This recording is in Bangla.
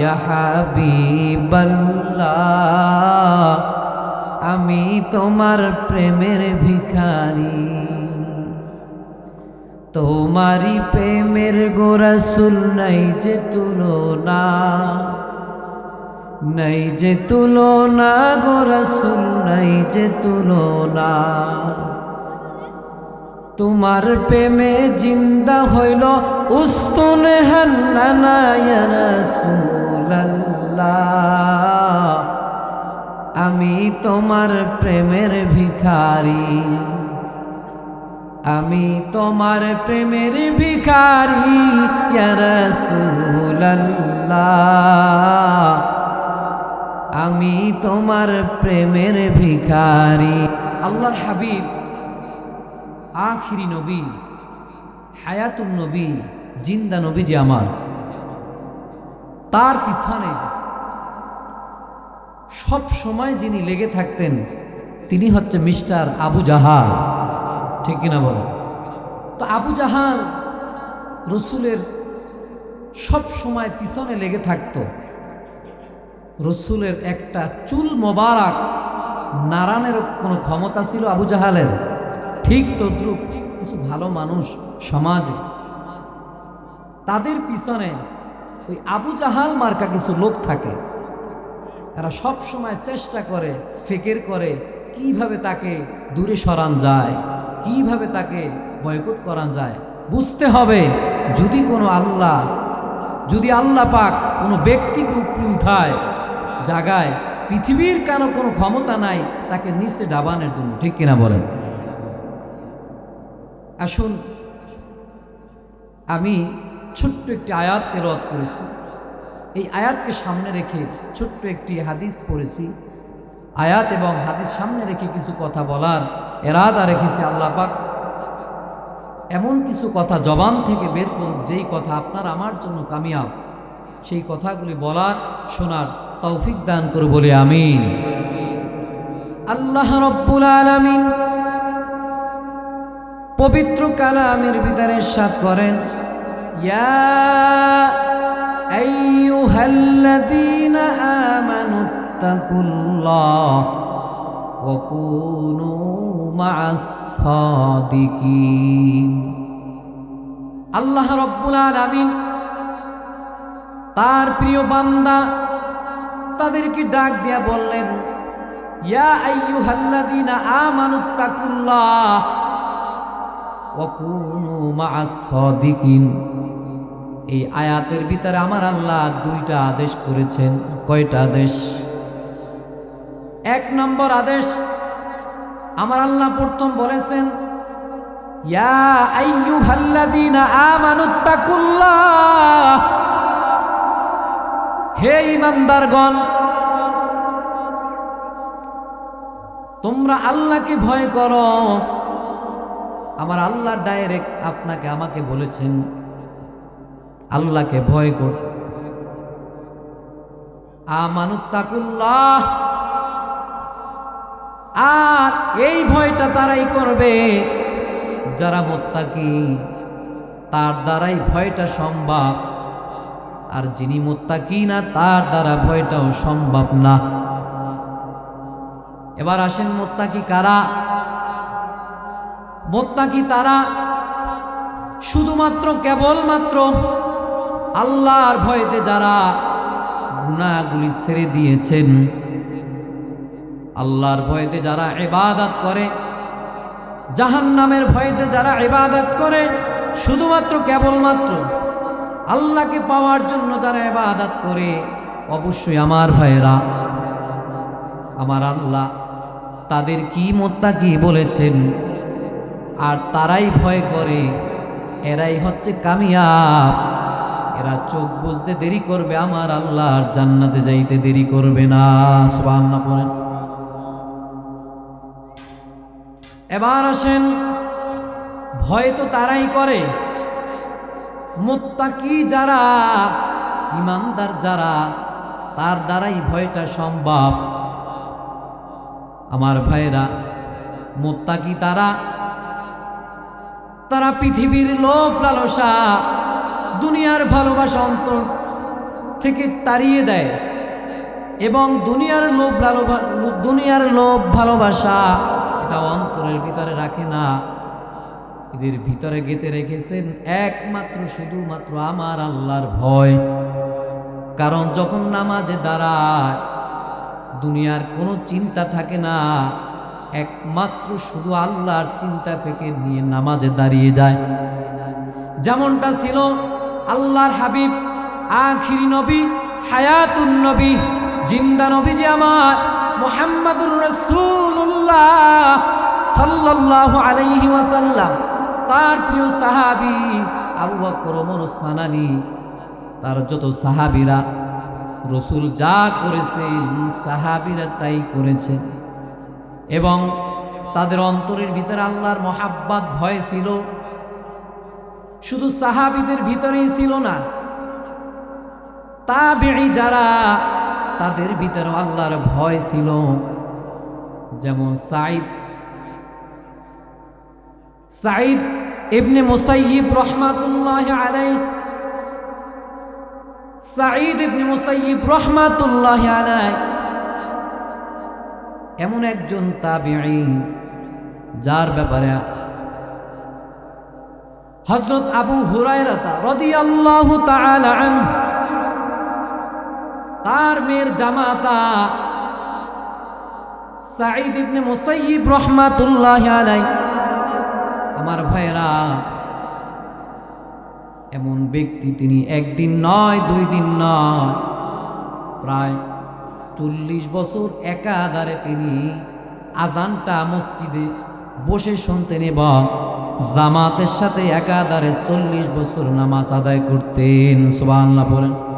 ইয়া হাবিবাল্লাহ আমি তোমার প্রেমের ভিখারি। তোমারি প্রেমের গোরসুল নাই যে তুলনা। নাই যে তুলনা গোরসুল নাই যে তুলনা। তোমার প্রেমে জিন্দা হইল উস্তুন আমি তোমার প্রেমের ভিখারি। আমি তোমার প্রেমের ভিখারি আমি তোমার প্রেমের ভিখারি। আল্লাহর হাবিব আখিরি নবী, হায়াতুন নবী, জিন্দা নবী যে আমার। তার পিছনে সব সময় যিনি লেগে থাকতেন, তিনি হচ্ছে মিস্টার আবু জাহাল। ঠিক কিনা বলো তো আবু জাহাল রসুলের সব সময় পিছনে লেগে থাকতো। রসুলের একটা চুল মোবারক নারানের কোনো ক্ষমতা ছিল আবু জাহালের। ঠিক তদ্রুপ কিছু ভালো মানুষ সমাজে। তাদের পিছনে ওই আবু জাহাল মার্কা কিছু লোক থাকে। তারা সব সময় চেষ্টা করে, ফেকের করে কীভাবে তাকে দূরে সরান যায়, কীভাবে তাকে বয়কট করান যায়। বুঝতে হবে, যদি কোনো আল্লাহ, যদি আল্লাহ পাক কোনো ব্যক্তিকে উপরে উঠায়, জাগায়, পৃথিবীর কেন কোনো ক্ষমতা নাই, তাকে নিচে ডাবানের জন্য, ঠিক কিনা বলেন? আসুন, আমি ছোট্ট একটি আয়াত তেলত করেছি। এই আয়াতকে সামনে রেখে ছোট্ট একটি হাদিস পড়েছি। আয়াত এবং হাদিস সামনে রেখে কিছু কথা বলার এরাদা রেখেছে আল্লাহ পাক। এমন কিছু কথা জবান থেকে বের করুক, যেই কথা আপনার আমার জন্য কামিয়াব, সেই কথাগুলি বলার, শোনার তৌফিক দান করে বলে আমিন। আল্লাহ রব্বুল আলামিন পবিত্র কালামের ভিতরে সাত করেন আল্লাহ রব্বুল আলামিন তার প্রিয় বান্দা তাদেরকে ডাক দিয়া বললেন, ইয়া আইয়ুহাল্লাযীনা আমানুত্তাকুল্লাহ এই আয়াতের ভিতরে আমার আল্লাহ দুইটা আদেশ করেছেন। কয়টা আদেশ? এক নম্বর আদেশ, আমার আল্লাহ প্রথম বলেছেন হে ইমানদারগণ তোমরা আল্লাহকে ভয় করো। আমার আল্লাহ ডাইরেক্ট আপনাকে আমাকে বলেছেন, আল্লাহকে ভয় কর। আমানুত্তাকুল্লাহ আর এই ভয়টা তারাই করবে। যারা মোত্তাকি, তার দ্বারাই ভয়টা সম্ভব। আর যিনি মোত্তাকি না, তার দ্বারা ভয়টাও সম্ভব না। এবার আসেন মোত্তাকি কারা? মোত্তাকি তারা শুধুমাত্র কেবলমাত্র আল্লাহর ভয়েতে যারা গুণাগুলি ছেড়ে দিয়েছেন, আল্লাহর ভয়েতে যারা ইবাদত করে জাহান নামের ভয়তে যারা ইবাদত করে, শুধুমাত্র কেবলমাত্র আল্লাহকে পাওয়ার জন্য যারা ইবাদত করে, অবশ্যই আমার ভাইয়েরা, আমার আল্লাহ তাদের কি মোত্তা কি বলেছেন? আর তারাই ভয় করে। এরাই হচ্ছে কামিয়াব। এরা চোখ বুঝতে দেরি করবে, আমার আল্লাহর জান্নাতে যাইতে দেরি করবে না। সুবহানাল্লাহ, পড়েন। এবার আসেন, ভয় তো তারাই করে। মোত্তাকি যারা, ইমানদার যারা, তার দ্বারাই ভয়টা সম্ভব। আমার ভাইরা মোত্তাকি তারা তারা পৃথিবীর লোভ লালসা, দুনিয়ার ভালোবাসা অন্তর থেকে তাড়িয়ে দেয় এবং দুনিয়ার লোভ লালবা, দুনিয়ার লোভ ভালোবাসা সেটা অন্তরের ভিতরে রাখে না। এদের ভিতরে গেতে রেখেছেন একমাত্র, শুধুমাত্র আমার আল্লাহর ভয়। কারণ যখন নামাজে দাঁড়ায়, দুনিয়ার কোনো চিন্তা থাকে না। একমাত্র শুধু আল্লাহর চিন্তা ফেকে নিয়ে নামাজে দাঁড়িয়ে যায়। যেমনটা ছিল আল্লাহর হাবিব, আখিরি নবী, হায়াতুন নবী, জিন্দা নবী যে আমার, মোহাম্মদুর রসুল্লাহ সাল্লাল্লাহু আলাইহি ওয়াসাল্লাম। তার প্রিয় সাহাবি আবু বকর ওমর ওসমান আলী, তার যত সাহাবিরা, রসুল যা করেছেন, সাহাবিরা তাই করেছেন। এবং তাদের অন্তরের ভিতরে আল্লাহর মহাব্বাত ভয় ছিল। শুধু সাহাবিদের ভিতরেই ছিল না তা বেড়ি যারা, তাদের ভিতরে আল্লাহর ভয় ছিল। যেমন সাইদ সাইদ ইবনে মুসাইয়িব রহমাতুল্লাহ আলাই সাইদ ইবনে মুসাইয়িব রহমাতুল্লাহ আলাই এমন একজন তাবিঈ যার ব্যাপারে হজরত আবু হুরায়রাতা রাদিয়াল্লাহু তাআলা আনহু, তার মেয়ের জামাতা সাঈদ ইবনে মুসাইয়িব রহমাতুল্লাহ আলাই আমার ভাইরা এমন ব্যক্তি তিনি একদিন নয়, দুই দিন নয়, প্রায় চল্লিশ বছর একাধারে তিনি আজানটা মসজিদে বসে শুনতেন এবং জামাতের সাথে একাধারে চল্লিশ বছর নামাজ আদায় করতেন। সুবহানাল্লাহ, পড়েন।